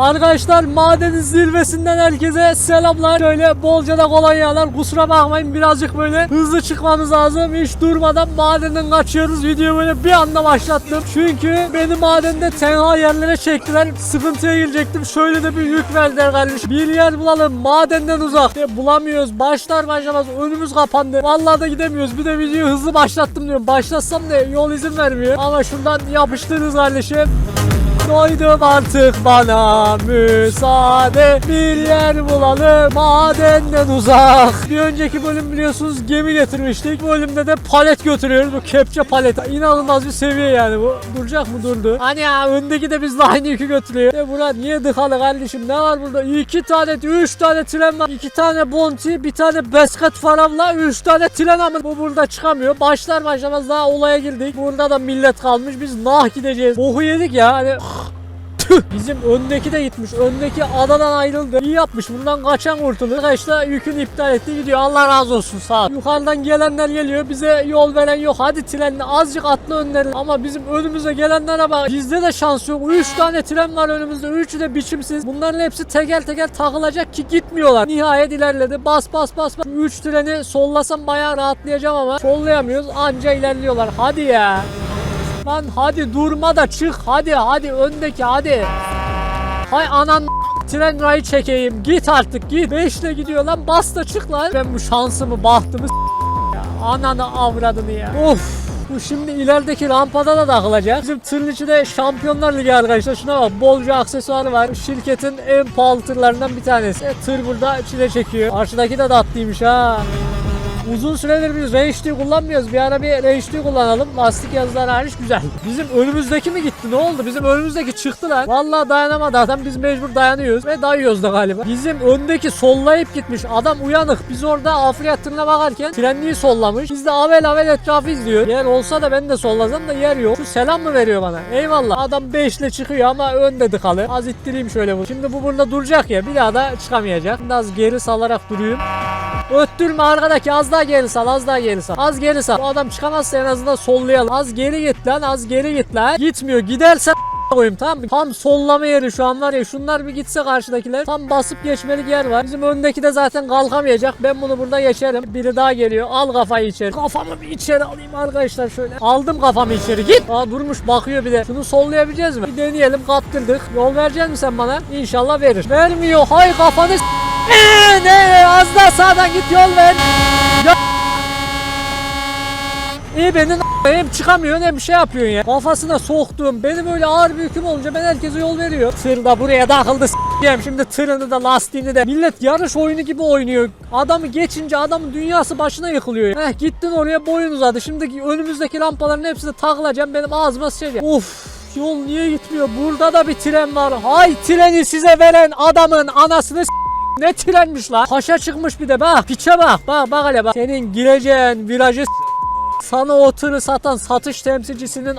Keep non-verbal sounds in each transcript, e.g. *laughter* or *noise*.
Arkadaşlar madenin zirvesinden herkese selamlar. Şöyle bolca da kolonyalar. Kusura bakmayın birazcık böyle hızlı çıkmamız lazım. Hiç durmadan madenden kaçıyoruz. Videoyu böyle bir anda başlattım. Çünkü beni madende tenha yerlere çektiler. Sıkıntıya girecektim. Şöyle de bir yük verdiler kardeşim. Bir yer bulalım madenden uzak. E, bulamıyoruz. Başlar başlamaz önümüz kapandı. Vallahi da gidemiyoruz. Bir de videoyu hızlı başlattım diyorum. Başlatsam da yol izin vermiyor. Ama şuradan yapıştırırız kardeşim. Doydum artık bana müsaade. Bir yer bulalım madenden uzak. Bir önceki bölüm biliyorsunuz gemi getirmiştik. Bu bölümde de palet götürüyoruz. Bu kepçe palet İnanılmaz bir seviye yani bu. Duracak mı? Durdu. Hani ya öndeki de bizle aynı yükü götürüyor. E bura niye dıkalı kardeşim? Ne var burada? İki tane üç tane tren var. İki tane bonti bir tane beskat faravla Üç tane tren ama bu burada çıkamıyor. Başlar başlamaz daha olaya girdik. Burada da millet kalmış. Biz nah gideceğiz. Boku yedik ya. Hani Bizim öndeki de gitmiş. Öndeki adadan ayrıldı. İyi yapmış. Bundan kaçan kurtulur. Arkadaşlar yükünü iptal etti gidiyor. Allah razı olsun sağ ol. Yukarıdan gelenler geliyor. Bize yol veren yok. Hadi trenle azıcık atla önlerine. Ama bizim önümüze gelenlere bak. Bizde de şans yok. 3 tane tren var önümüzde. Üçü de biçimsiz. Bunların hepsi teker teker takılacak ki gitmiyorlar. Nihayet ilerledi. Bas bas bas bas. 3 treni sollasam bayağı rahatlayacağım ama sollayamıyoruz. Anca ilerliyorlar. Hadi ya. Lan hadi durma da çık hadi hadi öndeki hadi. Hay anan tren rayı çekeyim git artık git. Beşle gidiyor lan bas da çık lan. Ben bu şansımı bahtımı ya. Ananı avradını ya. Of. Bu şimdi ilerideki rampada da takılacak. Bizim tırın içi de Şampiyonlar Ligi arkadaşlar. Şuna bak bolca aksesuarı var. Şirketin en pahalı tırlarından bir tanesi. E, tır burada çile çekiyor. Karşıdaki de tatlıymış ha. Uzun süredir biz RHD kullanmıyoruz. Bir ara bir RHD kullanalım. Lastik yazılar hariç güzel. Bizim önümüzdeki mi gitti? Ne oldu? Bizim önümüzdeki çıktı lan. Vallahi dayanamadı adam. Biz mecbur dayanıyoruz ve dayıyoruz da galiba. Bizim öndeki sollayıp gitmiş. Adam uyanık. Biz orada Afrika tırına bakarken trenliği sollamış. Biz de avel avel etrafı izliyor. Yer olsa da ben de sollasam da yer yok. Şu selam mı veriyor bana? Eyvallah. Adam 5 ile çıkıyor ama önde dıkalı. Az ittireyim şöyle bu. Şimdi bu burada duracak ya. Bir daha da çıkamayacak. Şimdi az geri salarak durayım. Öttürme arkadaki az daha geri sal az daha geri sal. Az geri sal. Bu adam çıkamazsa en azından sollayalım. Az geri git lan az geri git lan. Gitmiyor gidersen koyayım tamam? Tam sollama yeri şu an var ya şunlar bir gitse karşıdakiler tam basıp geçmelik yer var. Bizim öndeki de zaten kalkamayacak. Ben bunu burada geçerim. Biri daha geliyor. Al kafayı içeri. Kafamı bir içeri alayım arkadaşlar şöyle. Aldım kafamı içeri git. Aa durmuş bakıyor bir de. Şunu sollayabileceğiz mi? Bir deneyelim kaptırdık. Yol verecek misin sen bana? İnşallah verir. Vermiyor. Hay kafanı s- Ee, ne az daha sağdan git yol ver. İyi benim hem çıkamıyor hem bir şey yapıyorsun ya. Kafasına soktum. Benim öyle ağır bir yüküm olunca ben herkese yol veriyor. Tır da buraya takıldı s**eyim. Şimdi tırını da lastiğini de. Millet yarış oyunu gibi oynuyor. Adamı geçince adamın dünyası başına yıkılıyor. Heh gittin oraya boyun uzadı. Şimdi önümüzdeki lampaların hepsini takılacağım. Benim ağzıma sıçacak. Of. Yol niye gitmiyor? Burada da bir tren var. Hay treni size veren adamın anasını s- ne trenmiş lan? Taşa çıkmış bir de bak. Piçe bak. Bak bak hele bak. Senin gireceğin virajı sana o tırı satan satış temsilcisinin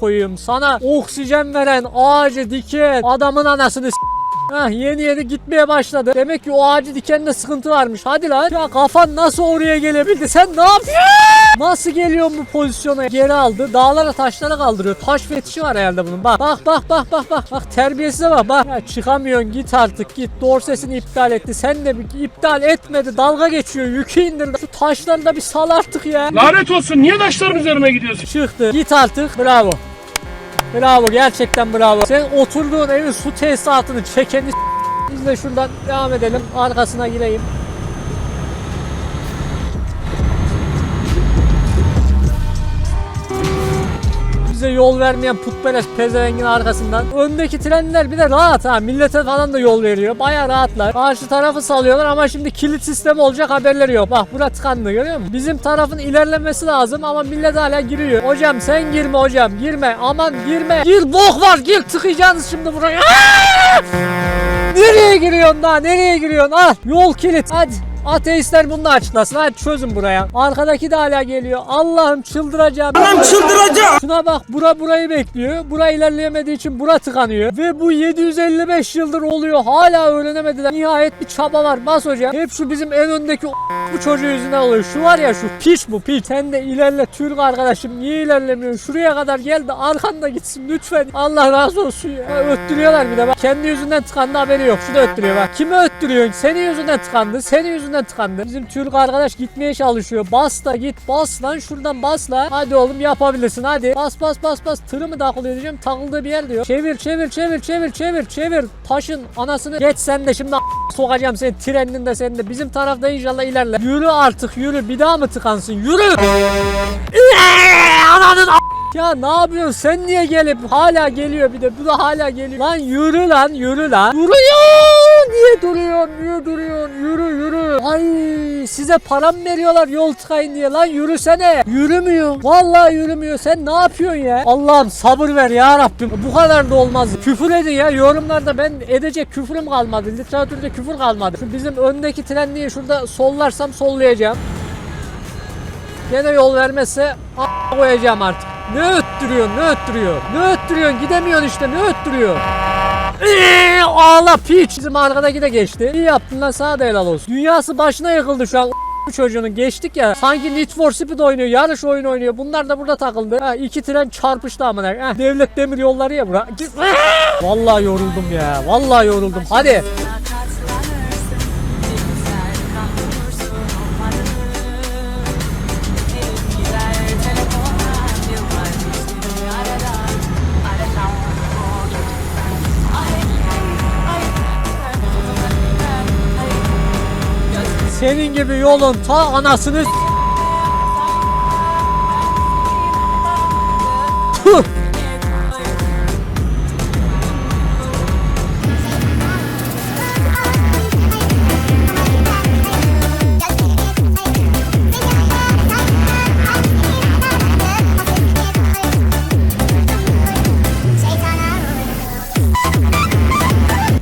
koyayım. Sana oksijen veren ağacı diken adamın anasını s- Heh, yeni yeni gitmeye başladı. Demek ki o ağacı dikende sıkıntı varmış. Hadi lan. Ya kafan nasıl oraya gelebildi? Sen ne yapıyorsun? Nasıl geliyor bu pozisyona? Geri aldı. Dağlara taşlara kaldırıyor. Taş fetişi var herhalde bunun. Bak bak bak bak bak bak. Bak terbiyesize bak bak. Ya çıkamıyorsun git artık git. Dorsesini iptal etti. Sen de bir iptal etmedi. Dalga geçiyor. Yükü indirdi. Şu taşları da bir sal artık ya. Lanet olsun niye taşların üzerine gidiyorsun? Çıktı. Git artık. Bravo. Bravo gerçekten bravo. Sen oturduğun evin su tesisatını çekeni biz de şuradan devam edelim. Arkasına gireyim. Bize yol vermeyen putperest pezevengin arkasından. Öndeki trenler bir de rahat ha. Millete falan da yol veriyor. Baya rahatlar. Karşı tarafı salıyorlar ama şimdi kilit sistemi olacak haberleri yok. Bak bura tıkandı görüyor musun? Bizim tarafın ilerlemesi lazım ama millet hala giriyor. Hocam sen girme hocam girme. Aman girme. Gir bok var gir tıkayacaksınız şimdi buraya. Nereye giriyorsun daha? Nereye giriyorsun? Al yol kilit. Hadi. Ateistler bunu da açıklasın. Hadi çözün buraya. Arkadaki de hala geliyor. Allah'ım çıldıracağım. Anam çıldıracağım. Şuna bak bura burayı bekliyor. Bura ilerleyemediği için bura tıkanıyor. Ve bu 755 yıldır oluyor. Hala öğrenemediler. Nihayet bir çaba var. Bas hocam. Hep şu bizim en öndeki bu çocuğu yüzünden oluyor. Şu var ya şu piç bu piç. Sen de ilerle Türk arkadaşım. Niye ilerlemiyorsun? Şuraya kadar gel de arkanda gitsin lütfen. Allah razı olsun ya. Öttürüyorlar bir de bak. Kendi yüzünden tıkandı haberi yok. Şu da öttürüyor bak. Kimi öttürüyorsun? Senin yüzünden tıkandı. Senin yüzünden tıkandı. Bizim Türk arkadaş gitmeye çalışıyor. Bas da git. Bas lan şuradan bas la. Hadi oğlum yapabilirsin hadi. Bas bas bas bas. Tırı mı takılıyor diyeceğim. Takıldığı bir yer diyor. Çevir çevir çevir çevir çevir çevir. Taşın anasını. Geç sen de şimdi sokacağım seni. Trenin de senin de. Bizim tarafta inşallah ilerle. Yürü artık yürü. Bir daha mı tıkansın? Yürü. *laughs* Ananın ya ne yapıyorsun sen niye gelip hala geliyor bir de bu da hala geliyor. Lan yürü lan yürü lan. Duruyor. Niye duruyorsun? Niye duruyorsun? Yürü yürü. Ay size param veriyorlar yol tıkayın diye lan yürüsene. Yürümüyor. Vallahi yürümüyor. Sen ne yapıyorsun ya? Allah'ım sabır ver ya Rabbim. Bu kadar da olmaz. Küfür edin ya. Yorumlarda ben edecek küfürüm kalmadı. Literatürde küfür kalmadı. Şu bizim öndeki tren diye şurada sollarsam sollayacağım. Gene yol vermezse a- koyacağım artık. Ne öttürüyorsun ne öttürüyor? Ne öttürüyorsun gidemiyorsun işte ne öttürüyor? Eee, ağla piç. Bizim arkadaki de geçti. İyi yaptın lan sana da helal olsun. Dünyası başına yıkıldı şu an. Bu çocuğunun. Geçtik ya. Sanki Need for Speed oynuyor yarış oyunu oynuyor. Bunlar da burada takıldı. Ha, iki tren çarpıştı amına ha, devlet demir yolları ya bura. Vallahi yoruldum ya. Vallahi yoruldum. Hadi senin gibi yolun ta anasını s-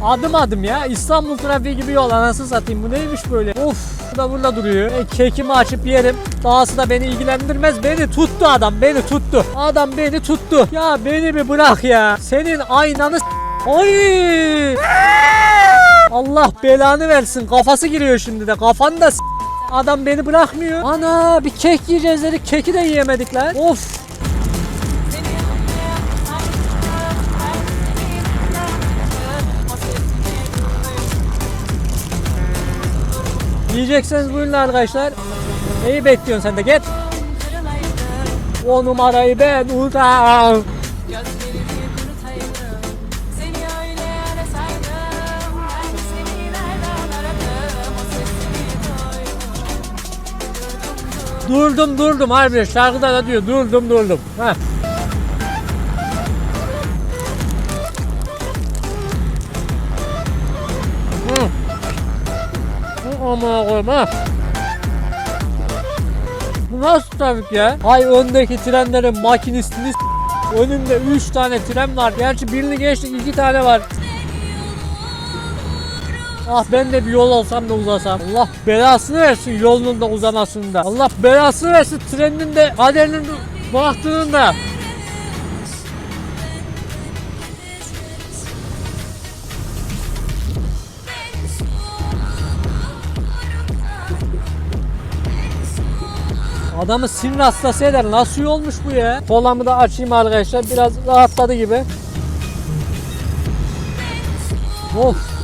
Adım adım ya. İstanbul trafiği gibi yol anasını satayım. Bu neymiş böyle? Of. Da burada duruyor. E, kekimi açıp yerim. Dahası da beni ilgilendirmez. Beni tuttu adam. Beni tuttu. Adam beni tuttu. Ya beni bir bırak ya. Senin aynanı Ay! Allah belanı versin. Kafası giriyor şimdi de. Kafanı da Adam beni bırakmıyor. Ana bir kek yiyeceğiz dedik. Keki de yiyemedik lan. Of. Yiyecekseniz buyurun arkadaşlar. Neyi bekliyorsun sen de git. O numarayı ben duydum Durdum durdum harbi şarkıda da diyor durdum durdum. Heh. Ha. Bu nasıl trafik ya? Hay öndeki trenlerin makinistini Önümde 3 tane tren var. Gerçi birini geçtik 2 tane var. Ah ben de bir yol olsam da uzasam. Allah belasını versin yolunun da uzamasını da. Allah belasını versin treninin de kaderinin de baktığının da. Adamı sinir hastası eder. Nasıl olmuş bu ya? Kolamı da açayım arkadaşlar. Biraz rahatladı gibi. Of.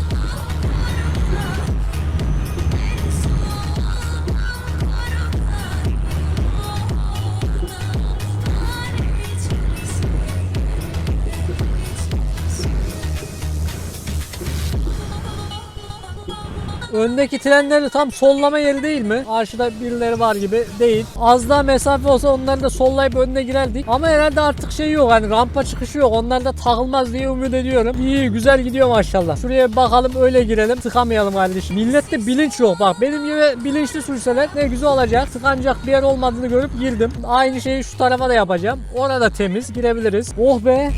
Öndeki trenleri tam sollama yeri değil mi? Karşıda birileri var gibi değil. Az daha mesafe olsa onları da sollayıp önüne girerdik. Ama herhalde artık şey yok hani rampa çıkışı yok. Onlar da takılmaz diye ümit ediyorum. İyi güzel gidiyor maşallah. Şuraya bakalım öyle girelim. Tıkamayalım kardeşim. Millette bilinç yok. Bak benim gibi bilinçli sürseler ne güzel olacak. Tıkanacak bir yer olmadığını görüp girdim. Aynı şeyi şu tarafa da yapacağım. Orada temiz girebiliriz. Oh be.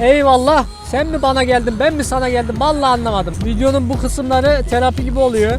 Eyvallah. Sen mi bana geldin ben mi sana geldim vallahi anlamadım. Videonun bu kısımları terapi gibi oluyor.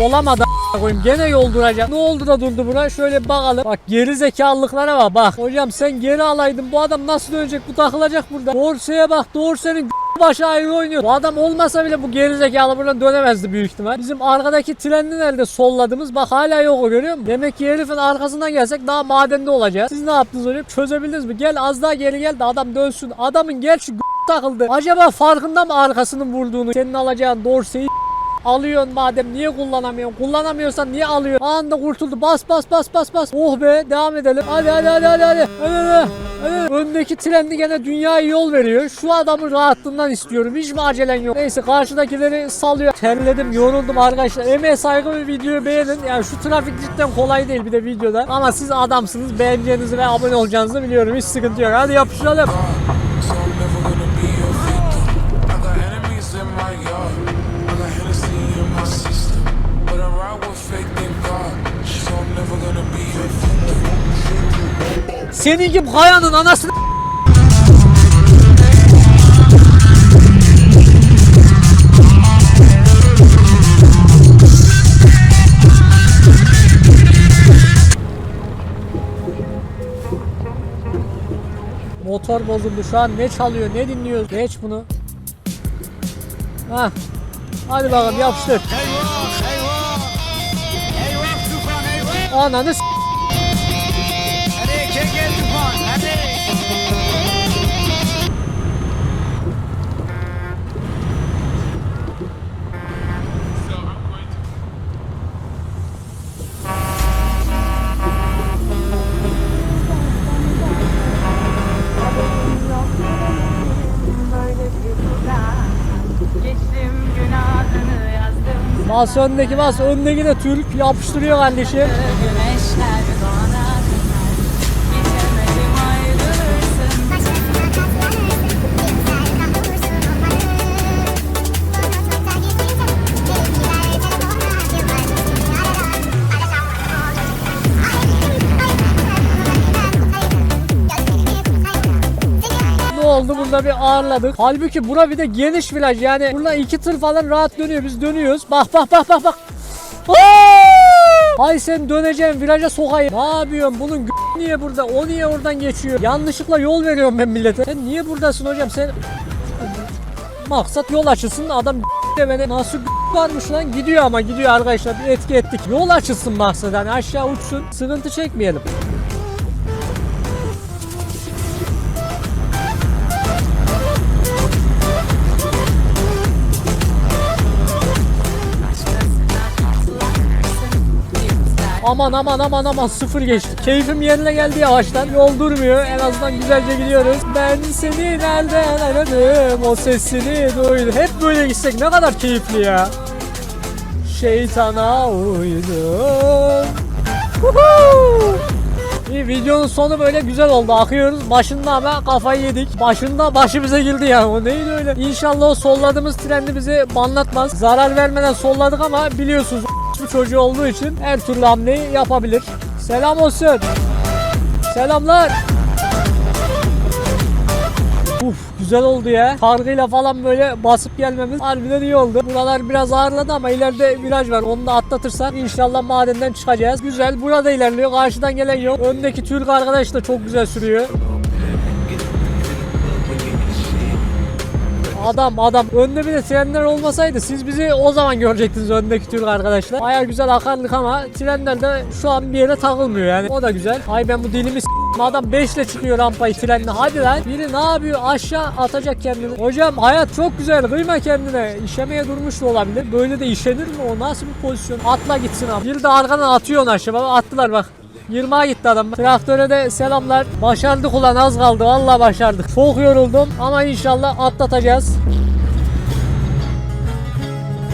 Olamadı koyayım. Gene yol duracak. Ne oldu da durdu buna? Şöyle bakalım. Bak geri zekalılıklara bak. Bak hocam sen geri alaydın. Bu adam nasıl dönecek? Bu takılacak burada. Dorseye bak. Dorsenin başı ayrı oynuyor. Bu adam olmasa bile bu geri zekalı buradan dönemezdi büyük ihtimal. Bizim arkadaki trenin elde solladığımız bak hala yok o görüyor musun? Demek ki herifin arkasından gelsek daha madende olacağız. Siz ne yaptınız hocam? Çözebildiniz mi? Gel az daha geri gel de adam dönsün. Adamın şu takıldı. Acaba farkında mı arkasının vurduğunu? Senin alacağın dorseyi Alıyorsun madem niye kullanamıyorsun? Kullanamıyorsan niye alıyorsun? Anında kurtuldu. Bas bas bas bas bas. Oh be devam edelim. Hadi hadi hadi hadi hadi. Hadi hadi. hadi. Öndeki trendi gene dünyaya yol veriyor. Şu adamın rahatlığından istiyorum. Hiç mi acelen yok? Neyse karşıdakileri salıyor. Terledim, yoruldum arkadaşlar. Emeğe saygı ve videoyu beğenin. Yani şu trafik cidden kolay değil bir de videoda. Ama siz adamsınız. Beğeneceğinizi ve abone olacağınızı biliyorum. Hiç sıkıntı yok. Hadi yapıştıralım. Senin gibi kayanın anasını Motor bozuldu. Şu an ne çalıyor ne dinliyoruz? Geç bunu. Hah. Hadi bakalım yapıştır. Ananı s- Bas öndeki bas öndeki de Türk yapıştırıyor kardeşim oldu burada bir ağırladık. Halbuki bura bir de geniş viraj yani. Burada iki tır falan rahat dönüyor. Biz dönüyoruz. Bak bak bak bak bak. Aa! Ay sen döneceğim viraja sokayım. Ne yapıyorsun? Bunun niye burada? O niye oradan geçiyor? Yanlışlıkla yol veriyorum ben millete. Sen niye buradasın hocam? Sen Maksat yol açılsın adam de beni nasıl varmış lan gidiyor ama gidiyor arkadaşlar bir etki ettik. Yol açılsın maksat hani aşağı uçsun sıkıntı çekmeyelim. Aman aman aman aman sıfır geçti. Keyfim yerine geldi yavaştan. Yol durmuyor. En azından güzelce gidiyoruz. Ben seni nereden aradım? O sesini duydum. Hep böyle gitsek ne kadar keyifli ya. Şeytana uydum. Woohoo! İyi videonun sonu böyle güzel oldu. Akıyoruz. Başında ama kafayı yedik. Başında başı bize girdi ya. O neydi öyle? İnşallah o solladığımız trendi bizi banlatmaz. Zarar vermeden solladık ama biliyorsunuz bu çocuğu olduğu için her türlü hamleyi yapabilir. Selam olsun. Selamlar. Uf güzel oldu ya. Kargıyla falan böyle basıp gelmemiz harbiden iyi oldu. Buralar biraz ağırladı ama ileride viraj var. Onu da atlatırsak inşallah madenden çıkacağız. Güzel. Burada ilerliyor. Karşıdan gelen yok. Öndeki Türk arkadaş da çok güzel sürüyor. Adam adam. Önde bir de trenler olmasaydı siz bizi o zaman görecektiniz öndeki Türk arkadaşlar. Baya güzel akarlık ama trenler de şu an bir yere takılmıyor yani. O da güzel. Ay ben bu dilimi Adam 5 ile çıkıyor rampayı trenle. Hadi lan. Biri ne yapıyor? Aşağı atacak kendini. Hocam hayat çok güzel. Kıyma kendine. İşemeye durmuş da olabilir. Böyle de işenir mi? O nasıl bir pozisyon? Atla gitsin abi. Bir de arkadan atıyor onu aşağı. Attılar bak. 20'a gitti adam. Traktöre de selamlar. Başardık ulan az kaldı. Vallahi başardık. Çok yoruldum ama inşallah atlatacağız.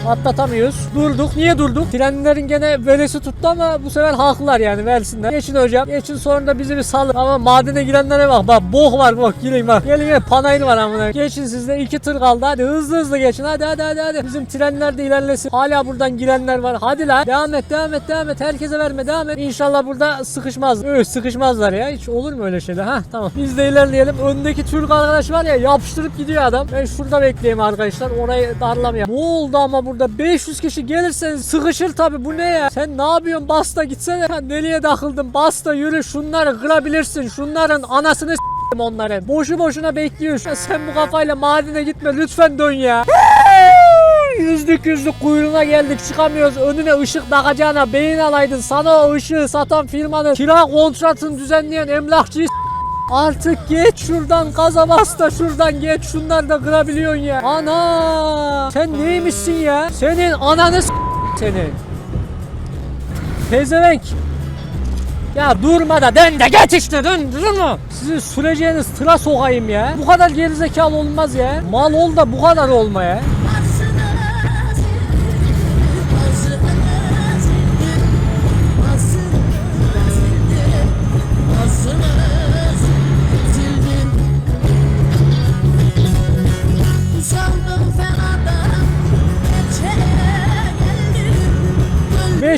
Atlatamıyoruz. Durduk. Niye durduk? Trenlerin gene velesi tuttu ama bu sefer haklılar yani versinler. Geçin hocam. Geçin sonra da bizi bir salın. Ama madene girenlere bak. Bak bok var bok. Gireyim bak. Gelin gelin panayır var amına. Geçin sizde iki tır kaldı. Hadi hızlı hızlı geçin. Hadi hadi hadi hadi. Bizim trenler de ilerlesin. Hala buradan girenler var. Hadi lan. Devam et devam et devam et. Herkese verme devam et. İnşallah burada sıkışmaz. Öh sıkışmazlar ya. Hiç olur mu öyle şeyler? Ha tamam. Biz de ilerleyelim. Öndeki Türk arkadaş var ya yapıştırıp gidiyor adam. Ben şurada bekleyeyim arkadaşlar. Orayı darlamayayım. Ne oldu ama burada 500 kişi gelirseniz sıkışır tabi. Bu ne ya? Sen ne yapıyorsun? Basta gitsene. Ha, nereye takıldın? Basta yürü şunları kırabilirsin. Şunların anasını s**tim onların. Boşu boşuna bekliyorsun. Ya Sen bu kafayla madene gitme. Lütfen dön ya. Yüzlük yüzlük kuyruğuna geldik çıkamıyoruz. Önüne ışık takacağına beyin alaydın. Sana o ışığı satan firmanın kira kontratını düzenleyen emlakçıyı Artık geç şuradan gaza bas da şuradan geç şunları da kırabiliyorsun ya. Ana! Sen neymişsin ya? Senin ananı s- senin. Pezevenk. Ya durma da dön de geç işte dön durma. Sizi süreceğiniz tıra sokayım ya. Bu kadar gerizekalı olmaz ya. Mal ol da bu kadar olma ya.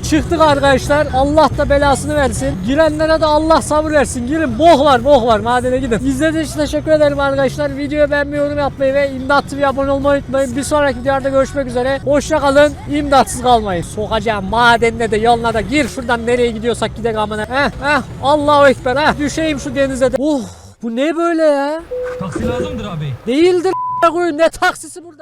Çıktık arkadaşlar. Allah da belasını versin. Girenlere de Allah sabır versin. Girin boh var boh var madene gidin. İzlediğiniz için teşekkür ederim arkadaşlar. Videoyu beğenmeyi, yorum yapmayı ve imdat bir abone olmayı unutmayın. Bir sonraki videoda görüşmek üzere. Hoşça kalın. imdatsız kalmayın. Sokacağım madenine de yoluna da gir şuradan nereye gidiyorsak gidelim amına. Heh heh. Allahu Ekber heh. Düşeyim şu denize de. Oh bu ne böyle ya? Taksi lazımdır abi. Değildir a**a koyun. Ne taksisi burada?